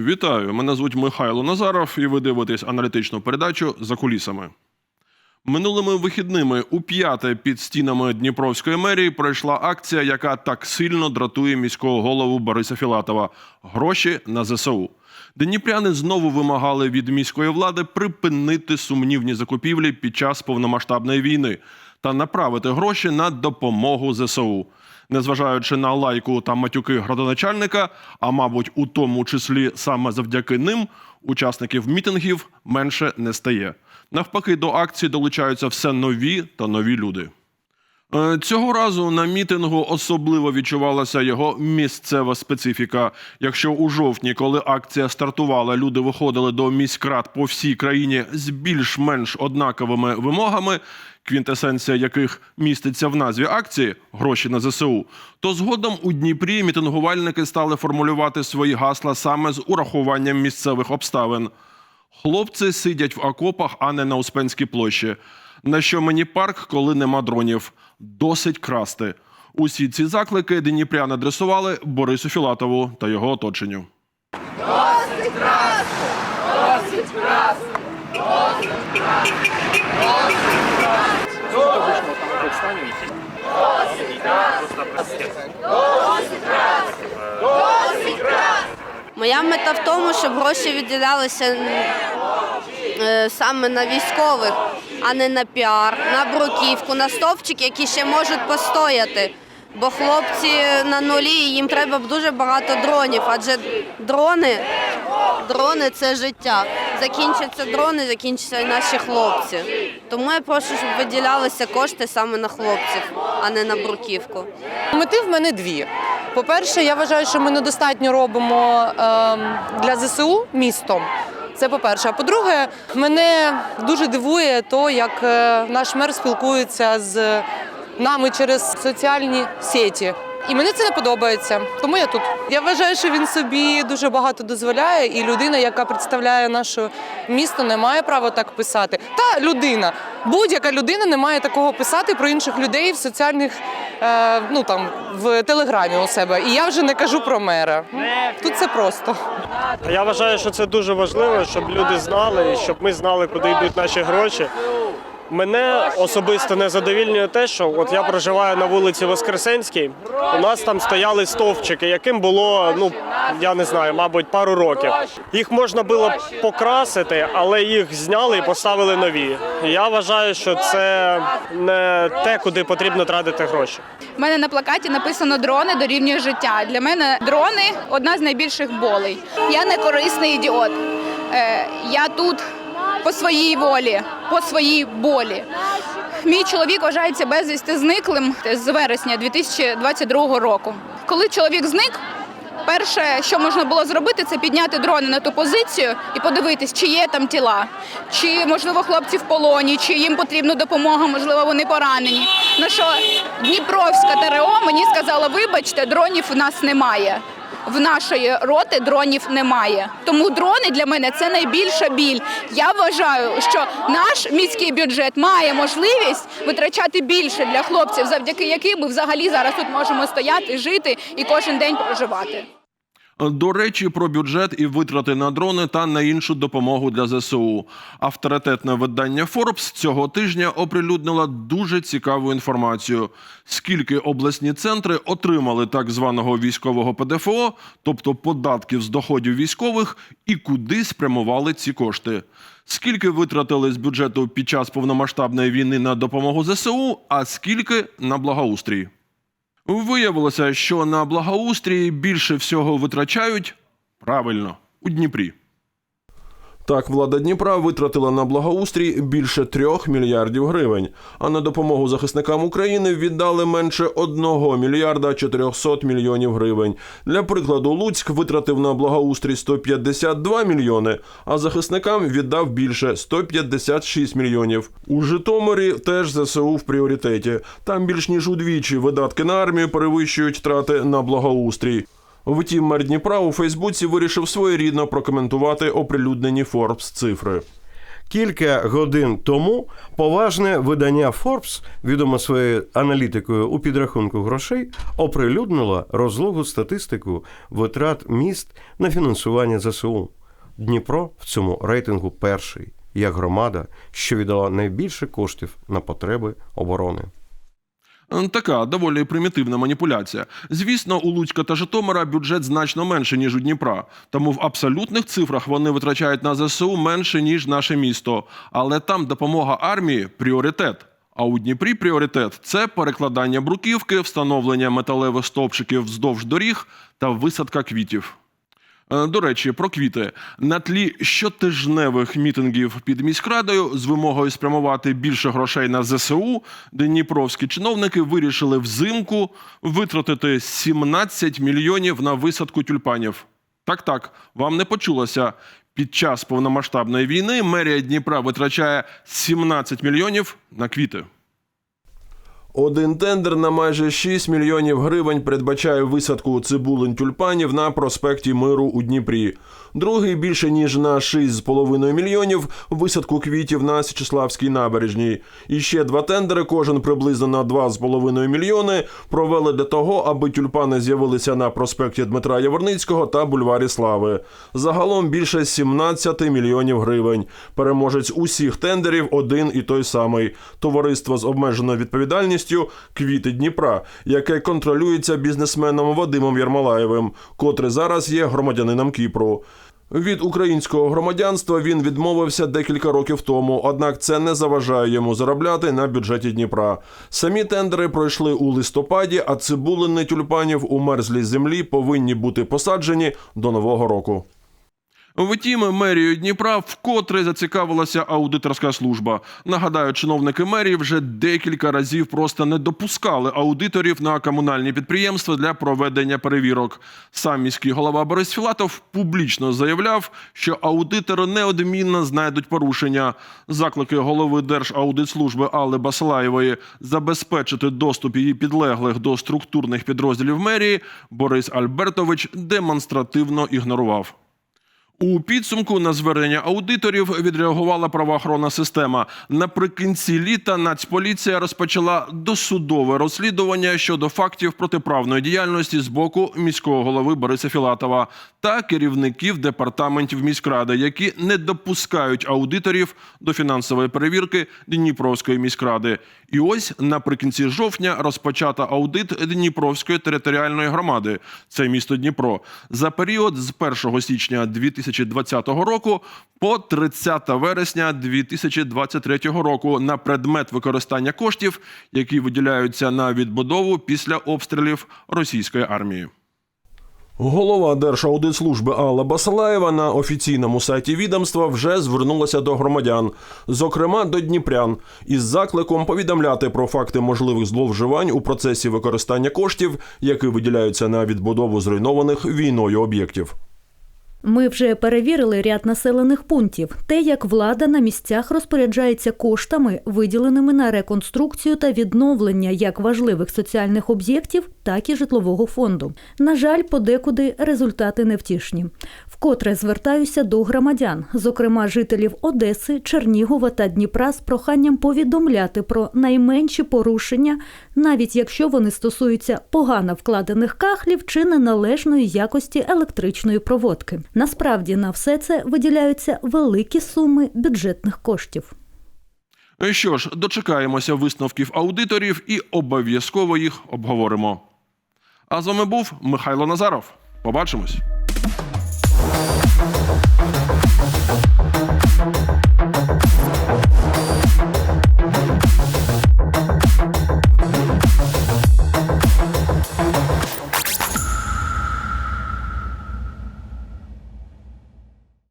Вітаю! Мене звуть Михайло Назаров, і ви дивитесь аналітичну передачу за кулісами. Минулими вихідними у п'яте під стінами Дніпровської мерії пройшла акція, яка так сильно дратує міського голову Бориса Філатова гроші на ЗСУ. Дніпряни знову вимагали від міської влади припинити сумнівні закупівлі під час повномасштабної війни та направити гроші на допомогу ЗСУ. Незважаючи на лайку та матюки градоначальника, а мабуть, у тому числі саме завдяки ним, учасників мітингів менше не стає. Навпаки, до акції долучаються все нові та нові люди. Е, Цього разу на мітингу особливо відчувалася його місцева специфіка. Якщо у жовтні, коли акція стартувала, люди виходили до міськрад по всій країні з більш-менш однаковими вимогами, квінтесенція яких міститься в назві акції гроші на ЗСУ, то згодом у Дніпрі мітингувальники стали формулювати свої гасла саме з урахуванням місцевих обставин. Хлопці сидять в окопах, а не на Успенській площі. На що мені парк, коли нема дронів? Досить красти. Усі ці заклики дніпряни адресували Борису Філатову та його оточенню. Моя мета в тому, щоб гроші відділялися е, саме на військових, а не на піар, на бруківку, на стовпчики, які ще можуть постояти. Бо хлопці на нулі, і їм треба дуже багато дронів, адже дрони, дрони це життя. Закінчаться дрони, закінчаться і наші хлопці. Тому я прошу, щоб виділялися кошти саме на хлопців, а не на бруківку. Мети в мене дві. По-перше, я вважаю, що ми недостатньо робимо ем, для ЗСУ містом. Це по-перше. А по-друге, мене дуже дивує то, як е, наш мер спілкується з нами через соціальні сеті. І мені це не подобається, тому я тут. Я вважаю, що він собі дуже багато дозволяє, і людина, яка представляє наше місто, не має права так писати. Та людина, будь-яка людина не має такого писати про інших людей в соціальних, е, ну там в телеграмі у себе. І я вже не кажу про мера. Тут це просто. Я вважаю, що це дуже важливо, щоб люди знали, і щоб ми знали, куди йдуть наші гроші. Мене особисто не задовільнює те, що от я проживаю на вулиці Воскресенській. У нас там стояли стовпчики, яким було, ну я не знаю, мабуть, пару років. Їх можна було покрасити, але їх зняли і поставили нові. Я вважаю, що це не те, куди потрібно тратити гроші. У мене на плакаті написано дрони дорівнює життя. Для мене дрони одна з найбільших болей. Я не корисний ідіот. Е, я тут по своїй волі, по своїй болі. Мій чоловік вважається безвісти зниклим з вересня 2022 року. Коли чоловік зник. Перше, що можна було зробити, це підняти дрони на ту позицію і подивитись, чи є там тіла, чи можливо хлопці в полоні, чи їм потрібна допомога, можливо, вони поранені. На що Дніпровська ТРО мені сказала, вибачте, дронів у нас немає. В нашої роти дронів немає. Тому дрони для мене це найбільша біль. Я вважаю, що наш міський бюджет має можливість витрачати більше для хлопців, завдяки яким ми взагалі зараз тут можемо стояти, жити і кожен день проживати. До речі, про бюджет і витрати на дрони та на іншу допомогу для ЗСУ. Авторитетне видання Forbes цього тижня оприлюднило дуже цікаву інформацію. Скільки обласні центри отримали так званого військового ПДФО, тобто податків з доходів військових, і куди спрямували ці кошти. Скільки витратили з бюджету під час повномасштабної війни на допомогу ЗСУ, а скільки на благоустрій? Виявилося, що на благоустрій більше всього витрачають правильно у Дніпрі. Так, влада Дніпра витратила на благоустрій більше трьох мільярдів гривень, а на допомогу захисникам України віддали менше 1 мільярда 400 мільйонів гривень. Для прикладу, Луцьк витратив на благоустрій 152 мільйони, а захисникам віддав більше 156 мільйонів. У Житомирі теж ЗСУ в пріоритеті. Там більш ніж удвічі видатки на армію перевищують трати на благоустрій. Втім, мер Дніпра у Фейсбуці вирішив своєрідно прокоментувати оприлюднені Forbes цифри. Кілька годин тому поважне видання Forbes, відомо своєю аналітикою у підрахунку грошей, оприлюднило розлогу статистику витрат міст на фінансування ЗСУ. Дніпро в цьому рейтингу перший, як громада, що віддала найбільше коштів на потреби оборони. Е, Така доволі примітивна маніпуляція. Звісно, у Луцька та Житомира бюджет значно менше, ніж у Дніпра. Тому в абсолютних цифрах вони витрачають на ЗСУ менше, ніж наше місто. Але там допомога армії пріоритет. А у Дніпрі пріоритет це перекладання бруківки, встановлення металевих стовпчиків вздовж доріг та висадка квітів. Е, До речі, про квіти на тлі щотижневих мітингів під міськрадою з вимогою спрямувати більше грошей на ЗСУ. Дніпровські чиновники вирішили взимку витратити 17 мільйонів на висадку тюльпанів. Так, так, вам не почулося. Під час повномасштабної війни мерія Дніпра витрачає 17 мільйонів на квіти. Один тендер на майже 6 мільйонів гривень передбачає висадку цибулин тюльпанів на проспекті Миру у Дніпрі. Другий більше ніж на 6,5 мільйонів висадку квітів на Січеславській набережній. І ще два тендери, кожен приблизно на 2,5 мільйони, провели для того, аби тюльпани з'явилися на проспекті Дмитра Яворницького та бульварі Слави. Загалом більше 17 мільйонів гривень. Переможець усіх тендерів один і той самий товариство з обмеженою відповідальністю Квіти Дніпра, яке контролюється бізнесменом Вадимом Ярмолаєвим, котрий зараз є громадянином Кіпру. Від українського громадянства він відмовився декілька років тому, однак це не заважає йому заробляти на бюджеті Дніпра. Самі тендери пройшли у листопаді, а цибулини тюльпанів у мерзлій землі повинні бути посаджені до нового року. Втім, мерією Дніпра вкотре зацікавилася аудиторська служба. Нагадаю, чиновники мерії вже декілька разів просто не допускали аудиторів на комунальні підприємства для проведення перевірок. Сам міський голова Борис Філатов публічно заявляв, що аудитори неодмінно знайдуть порушення. Заклики голови Держаудитслужби Алли Басалаєвої забезпечити доступ її підлеглих до структурних підрозділів мерії Борис Альбертович демонстративно ігнорував. У підсумку на звернення аудиторів відреагувала правоохоронна система. Наприкінці літа Нацполіція розпочала досудове розслідування щодо фактів протиправної діяльності з боку міського голови Бориса Філатова та керівників департаментів міськради, які не допускають аудиторів до фінансової перевірки Дніпровської міськради. І ось наприкінці жовтня розпочата аудит Дніпровської територіальної громади. Це місто Дніпро за період з 1 січня 2020 року по 30 вересня 2023 року на предмет використання коштів, які виділяються на відбудову після обстрілів російської армії. Голова Держаудитслужби Алла Басалаєва на офіційному сайті відомства вже звернулася до громадян, зокрема до дніпрян, із закликом повідомляти про факти можливих зловживань у процесі використання коштів, які виділяються на відбудову зруйнованих війною об'єктів. Ми вже перевірили ряд населених пунктів, те, як влада на місцях розпоряджається коштами, виділеними на реконструкцію та відновлення як важливих соціальних об'єктів, так і житлового фонду. На жаль, подекуди результати невтішні. Вкотре звертаюся до громадян, зокрема жителів Одеси, Чернігова та Дніпра, з проханням повідомляти про найменші порушення, навіть якщо вони стосуються погано вкладених кахлів чи неналежної якості електричної проводки. Насправді на все це виділяються великі суми бюджетних коштів. Що ж, дочекаємося висновків аудиторів і обов'язково їх обговоримо. А з вами був Михайло Назаров. Побачимось.